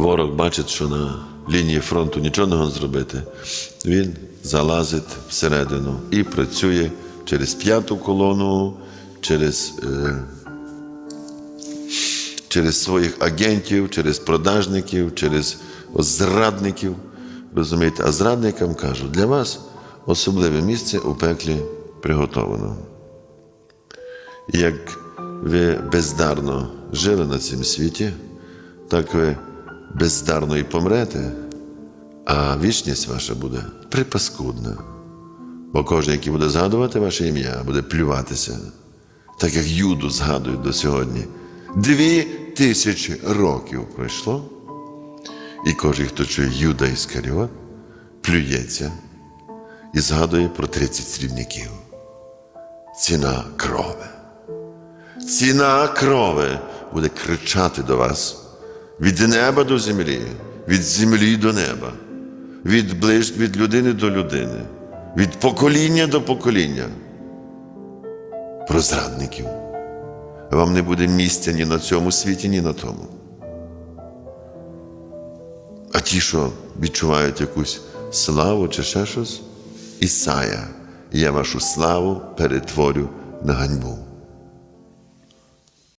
ворог бачить, що на лінії фронту нічого не може зробити, він залазить всередину і працює через п'яту колону, через, е, через своїх агентів, через продажників, через зрадників. Розумієте, а зрадникам кажуть, для вас особливе місце у пеклі приготовано. І як ви бездарно жили на цьому світі, так ви бездарно і помрете, а вічність ваша буде припаскудна. Бо кожен, який буде згадувати ваше ім'я, буде плюватися, так як Юду згадують до сьогодні. Дві тисячі років пройшло, і кожен, хто чує Юда Іскаріот, плюється і згадує про 30 срібняків. Ціна крови. Ціна крови буде кричати до вас від неба до землі, від землі до неба, від, ближ... від людини до людини, від покоління до покоління. Про зрадників. Вам не буде місця ні на цьому світі, ні на тому. А ті, що відчувають якусь славу чи ще щось, Ісая, я вашу славу перетворю на ганьбу.